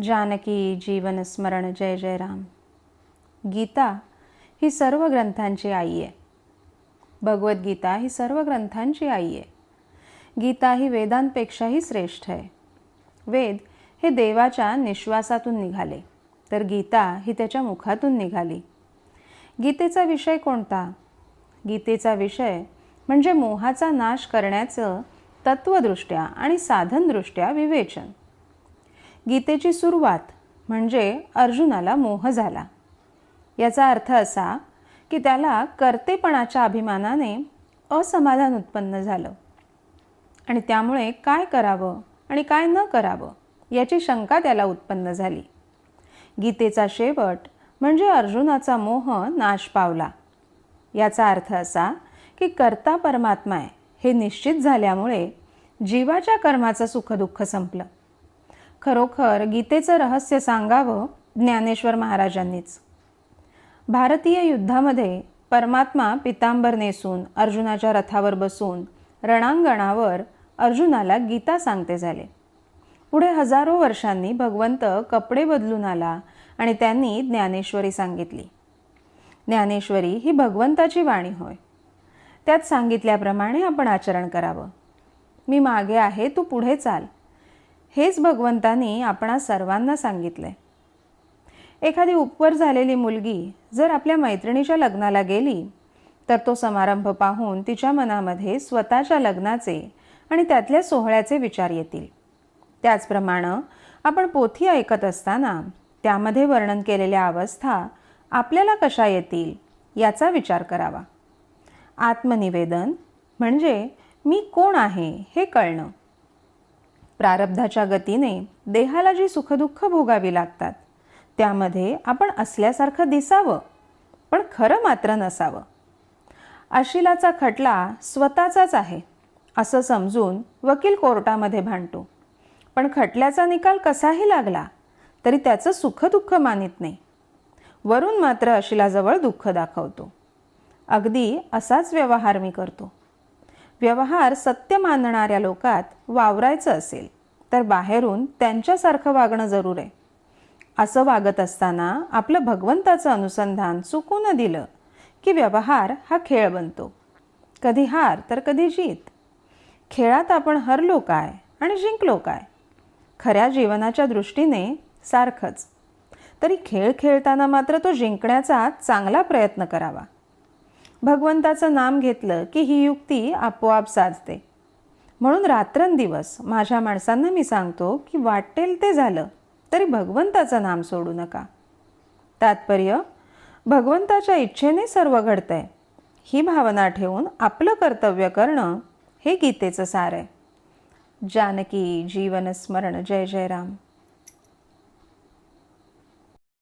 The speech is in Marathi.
जानकी जीवन स्मरण जय जय राम. गीता ही सर्व ग्रंथांची आई आहे. भगवद्गीता ही सर्व ग्रंथांची आई आहे. गीता ही वेदांपेक्षाही श्रेष्ठ आहे. वेद हे देवाच्या निश्वासातून निघाले तर गीता ही त्याच्या मुखातून निघाली. गीतेचा विषय कोणता? गीतेचा विषय म्हणजे मोहाचा नाश करण्याचं तत्वदृष्ट्या आणि साधनदृष्ट्या विवेचन. गीतेची सुरुवात म्हणजे अर्जुनाला मोह झाला. याचा अर्थ असा की त्याला कर्तेपणाच्या अभिमानाने असमाधान उत्पन्न झालं. आणि त्यामुळे काय करावं आणि काय न करावं याची शंका त्याला उत्पन्न झाली. गीतेचा शेवट म्हणजे अर्जुनाचा मोह नाश पावला. याचा अर्थ असा की कर्ता परमात्मा आहे हे निश्चित झाल्यामुळे जीवाच्या कर्माचं सुखदुःख संपलं. खरोखर गीतेचं रहस्य सांगावं ज्ञानेश्वर महाराजांनीच. भारतीय युद्धामध्ये परमात्मा पितांबर नेसून अर्जुनाच्या रथावर बसून रणांगणावर अर्जुनाला गीता सांगते झाले. पुढे हजारो वर्षांनी भगवंत कपडे बदलून आला आणि त्यांनी ज्ञानेश्वरी सांगितली. ज्ञानेश्वरी ही भगवंताची वाणी होय. त्यात सांगितल्याप्रमाणे आपण आचरण करावं. मी मागे आहे तू पुढे चाल. हेच भगवंतानी आपणा सर्वांना सांगितलंय एखादी उपवर झालेली मुलगी जर आपल्या मैत्रिणीच्या लग्नाला गेली तर तो समारंभ पाहून तिच्या मनामध्ये स्वतःच्या लग्नाचे आणि त्यातल्या सोहळ्याचे विचार येतील. त्याचप्रमाणे आपण पोथी ऐकत असताना त्यामध्ये वर्णन केलेल्या अवस्था आपल्याला कशा येतील याचा विचार करावा. आत्मनिवेदन म्हणजे मी कोण आहे हे कळणं. प्रारब्धाच्या गतीने देहाला जी सुखदुःख भोगावी लागतात त्यामध्ये आपण असल्यासारखं दिसावं पण खरं मात्र नसावं. अशिलाचा खटला स्वतःचाच आहे असं समजून वकील कोर्टामध्ये भांडतो. पण खटल्याचा निकाल कसाही लागला तरी त्याचं सुखदुःख मानित नाही. वरून मात्र अशिलाजवळ दुःख दाखवतो. अगदी असाच व्यवहार मी करतो. व्यवहार सत्य मानणाऱ्या लोकात वावरायचं असेल तर बाहेरून त्यांच्यासारखं वागणं जरूर आहे. असं वागत असताना आपलं भगवंताचं अनुसंधान चुकून दिलं की व्यवहार हा खेळ बनतो. कधी हार तर कधी जीत. खेळात आपण हरलो काय आणि जिंकलो काय? खऱ्या जीवनाच्या दृष्टीने सारखंच. तरी खेळ खेळताना मात्र तो जिंकण्याचा चांगला प्रयत्न करावा. भगवंताचं नाम घेतलं की ही युक्ती आपोआप साधते. म्हणून रात्रंदिवस माझ्या माणसांना मी सांगतो की वाटेल ते झालं तरी भगवंताचं नाम सोडू नका. तात्पर्य भगवंताच्या इच्छेने सर्व घडतंय. ही भावना ठेवून आपलं कर्तव्य करणं हे गीतेचं सार आहे. जानकी जीवन स्मरण जय जय राम